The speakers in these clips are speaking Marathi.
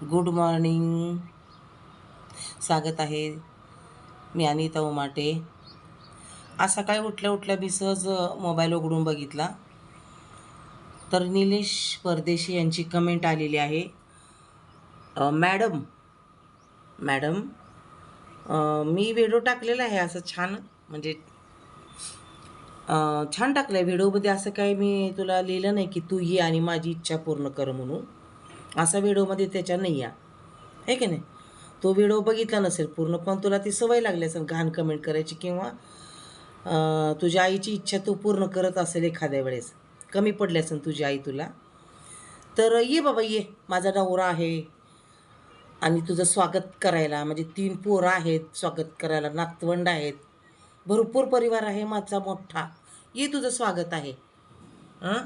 Good morning. स्वागत आहे मी अनिता उमाटे. आज सकाळी उठल्या उठल्या मी सहज मोबाईल उघडून बघितला. तर निलेश परदेशी यांची कमेंट आलेली आहे. मॅडम मॅडम मी व्हिडिओ टाकलेला आहे असं छान म्हणजे छान टाकलं आहे व्हिडिओमध्ये असं काही मी तुला लिहिलं नाही की तू ये आणि माझी इच्छा पूर्ण कर म्हणून. असा व्हिडिओमध्ये त्याच्या नाही या आहे की नाही? तो व्हिडिओ बघितला नसेल पूर्ण पण तुला ती सवय लागली असेल घाण कमेंट करायची किंवा तुझ्या आईची इच्छा तू पूर्ण करत असेल एखाद्या वेळेस. कमी पडली असेल तुझी आई तुला. तर ये बाबा ये. माझा नवरा आहे. आणि तुझं स्वागत करायला म्हणजे तीन पोरं आहेत स्वागत करायला नातवंड आहेत. भरपूर परिवार आहे माझा मोठा. ये तुझं स्वागत आहे. हां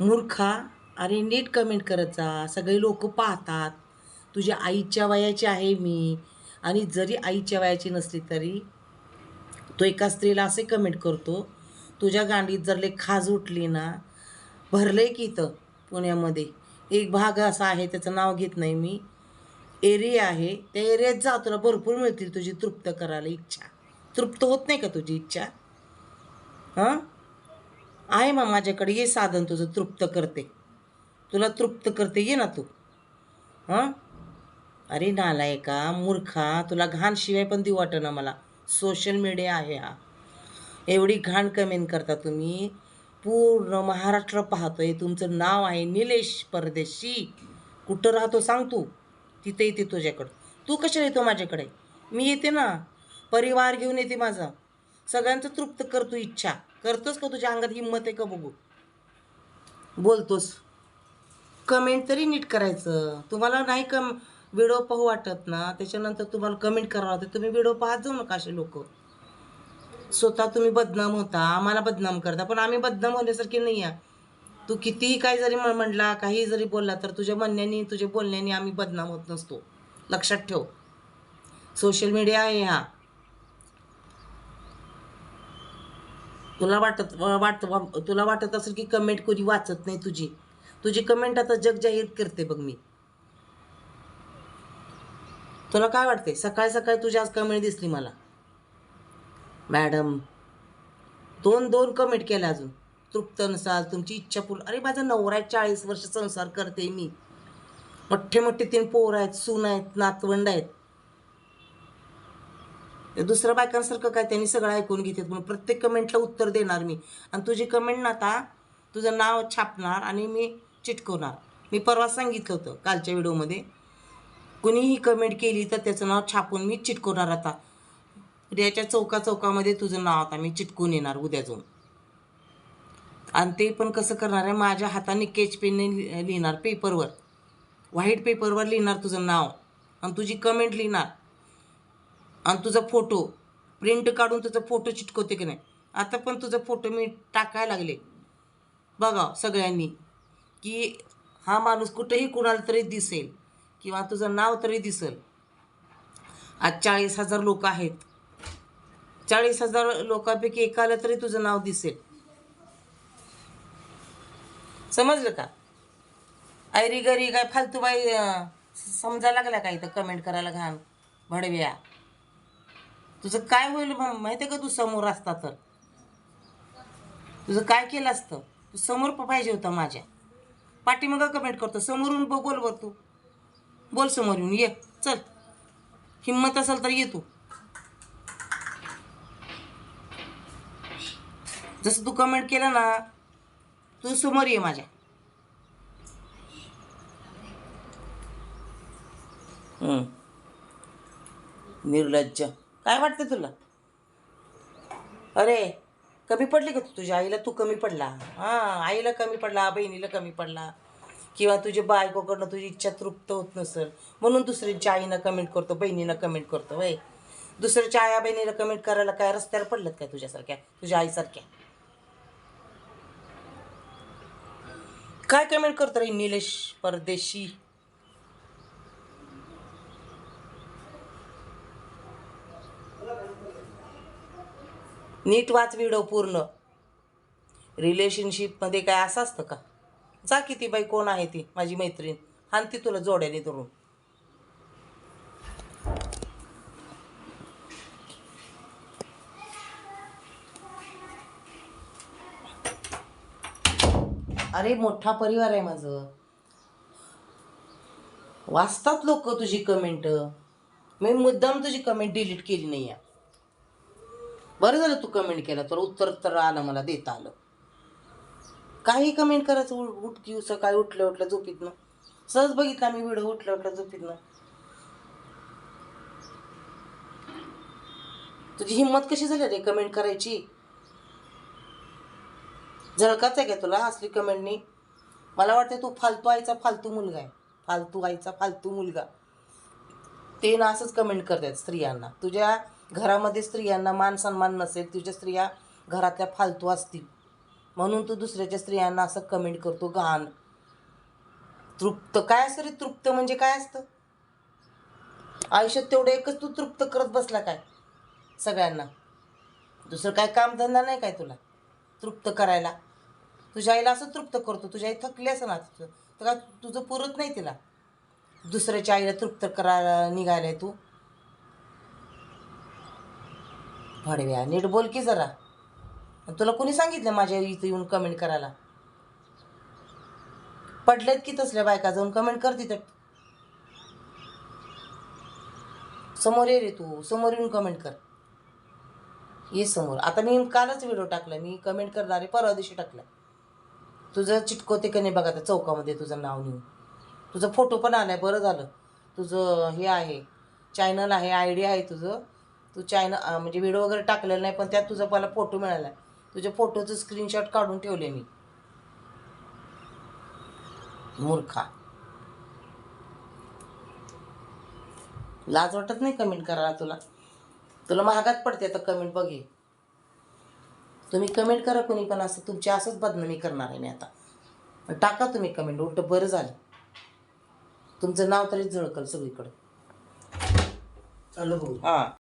मूर्खा अरे नीट कमेंट करत जा. सगळे लोक पाहतात. तुझ्या आईच्या वयाची आहे मी. आणि जरी आईच्या वयाची नसली तरी तो एका स्त्रीला असे कमेंट करतो तुझ्या गांडीत जर ले खाज उठली ना भरले की इथं पुण्यामध्ये. एक भाग असा आहे त्याचं नाव घेत नाही मी. एरिया आहे त्या एरियात जा तुला भरपूर मिळतील तुझी तृप्त करायला इच्छा. तृप्त होत नाही का तुझी इच्छा? हां? आहे मग माझ्याकडे हे साधन तुझं तृप्त करते. तुला तृप्त करते ये ना तू. हां? अरे नालायका मूर्खा तुला घाण शिवाय पण देऊ वाटना मला. सोशल मीडिया आहे हा. एवढी घाण कमेंट करता तुम्ही. पूर्ण महाराष्ट्र पाहतोय. तुमचं नाव आहे निलेश परदेशी. कुठं राहतो सांग तू. तिथे येते तुझ्याकडं. तू कशाला येतो माझ्याकडे? मी येते ना. परिवार घेऊन येते माझा. सगळ्यांचं तृप्त कर तू इच्छा. करतोस का तुझ्या अंगात हिंमत आहे का बघू? बोलतोस. कमेंट तरी नीट करायचं. तुम्हाला नाही कम व्हिडिओ पाहू वाटत ना त्याच्यानंतर तुम्हाला कमेंट करावं लागतं. तुम्ही व्हिडिओ पाहत जाऊ नका असे लोक. स्वतः तुम्ही बदनाम होता आम्हाला बदनाम करता. पण आम्ही बदनाम होण्यासारखे नाही आहे तू कितीही काय जरी म्हणला काही जरी बोलला तर तुझ्या म्हणण्याने तुझ्या बोलण्याने आम्ही बदनाम होत नसतो. लक्षात ठेव. सोशल मीडिया आहे हा. तुला वाटत वाटत तुला वाटत असेल की कमेंट कोणी वाचत नाही तुझी. तुझी कमेंट आता जग जाहीर करते बघ मी. तुला काय वाटते सकाळी सकाळी तुझी आज कमेंट दिसली मला. मॅडम दोन दोन कमेंट केल्या अजून. तृप्त नसाल तुमची इच्छा पूर्ण अरे माझा नवरा आहे चाळीस वर्ष संसार करते मी. मोठे मोठे तीन पोर आहेत सून आहेत नातवंड आहेत. दुसऱ्या बायकांसारखं काय त्यांनी सगळं ऐकून घेतात म्हणून प्रत्येक कमेंटला उत्तर देणार मी. आणि तुझी कमेंट ना आता तुझं नाव छापणार आणि मी चिटकवणार. मी परवा सांगितलं होतं कालच्या व्हिडिओमध्ये कुणीही कमेंट केली तर त्याचं नाव छापून मी चिटकवणार आता. याच्या चौका चौकामध्ये तुझं नाव आता मी चिटकून येणार उद्या जाऊन. आणि ते पण कसं करणार आहे? माझ्या हाताने केच पेनने लि- लिहिणार पेपरवर व्हाईट पेपरवर लिहिणार तुझं नाव. आणि तुझी कमेंट लिहिणार. आणि तुझा फोटो प्रिंट काढून तुझा फोटो चिटकवते की नाही? आता पण तुझा फोटो मी टाकायला लागले. बघा हो, सगळ्यांनी. की हा माणूस कुठेही कुणाला तरी दिसेल किंवा तुझं नाव तरी दिसेल. आज चाळीस हजार लोक आहेत. चाळीस हजार लोकांपैकी एकाला तरी तुझं नाव दिसेल. समजलं का? ऐरी गरी काय फालतू बाई समजायला लागल्या का इथं कमेंट करायला घाण? भडव्या. तुझं काय होईल मग माहिती आहे का तू समोर असता तर? तुझं काय केलं असतं? तू समोर पाहिजे होता माझ्या. पाठीमागं कमेंट करतो. समोरून ब- बोल बर तू. बोल समोर येऊन. ये. चल. हिंमत असेल तर ये तू. जसं तू कमेंट केलं ना तू समोर ये माझ्या. निर्लज्ज. काय वाटतं तुला? अरे कमी पडली का तू? तुझ्या आईला तू कमी पडला. हां आईला कमी पडला बहिणीला कमी पडला. किंवा तुझ्या बायकोकडनं तुझी इच्छा तृप्त होत नसेल म्हणून दुसऱ्यांच्या आईनं कमेंट करतो बहिणीनं कमेंट करतो वय दुसऱ्याच्या आया बहिणीला कमेंट करायला काय रस्त्यावर पडलं काय तुझ्यासारख्या तुझ्या आईसारख्या? काय कमेंट करतो रे निलेश परदेशी? नीट वाच व्हिडिओ पूर्ण. रिलेशनशिपमध्ये काय असं असतं का? जा किती बाई कोण आहे ती माझी मैत्रीण. आणि ती तुला जोड्याने धरून. अरे मोठा परिवार आहे माझं. वाचतात लोक तुझी कमेंट मी मुद्दाम तुझी कमेंट डिलीट केली नाही आहे बरं झालं तू कमेंट केला तर उत्तर तर आलं मला देता आलं. काही कमेंट करायचं उठ उठ उठकी सकाळी उठल्या उठल्या झोपीतनं. सहज बघितला मी व्हिडिओ उठल्या उठल्या झोपीतनं. तुझी हिंमत कशी झाली रे कमेंट करायची? झळकाच आहे का तुला असली कमेंटनी मला वाटतं तू फालतू आईचा फालतू मुलगा आहे. फालतू आईचा फालतू मुलगा. ते ना असंच कमेंट करतात स्त्रियांना. तुझ्या घरामध्ये स्त्रियांना मान सन्मान नसेल तुझ्या स्त्रिया घरातल्या फालतू असतील. म्हणून तू दुसऱ्याच्या स्त्रियांना असं कमेंट करतो घाण तृप्त काय असतं रे? तृप्त म्हणजे काय असतं? आयुष्यात तेवढं एकच तू तृप्त करत बसला काय? सगळ्यांना. दुसरं काय कामधंदा नाही काय तुला? तृप्त करायला. तुझ्या आईला असं तृप्त करतो तुझ्या आई थकली असं ना तुझं. तर काय तुझं पुरत नाही तिला? दुसऱ्याच्या आईला तृप्त करायला निघालाय तू. भडव्या नीट बोल की जरा. तुला कोणी सांगितलं माझ्या इथं येऊन कमेंट करायला? पडलेत की तसल्या बायका जाऊन कमेंट कर तिथं. समोर ये रे तू समोर येऊन कमेंट कर. ये समोर. आता मी कालच व्हिडिओ टाकला मी कमेंट करणारे परवा दिवशी टाकला. तुझं चिटकवते का नाही बघा त्या चौकामध्ये तुझं नाव नेऊन? तुझा फोटो पण आलाय बरं झालं. तुझं हे आहे चॅनल आहे आय डी आहे तुझं. तू चॅनल म्हणजे व्हिडिओ वगैरे टाकलेला नाही पण त्यात तुझा मला फोटो मिळाला. तुझ्या फोटोचं स्क्रीनशॉट काढून ठेवले मी. मूर्खा. लाज वाटत नाही कमेंट करायला तुला? तुला महागात पडते आता कमेंट बघे. तुम्ही कमेंट करा कोणी पण असं तुमची असंच बदनामी करणार आहे मी आता. टाका तुम्ही कमेंट उलट बरं झालं. तुमचं नाव तरी झळकल सगळीकडे. चालू हां.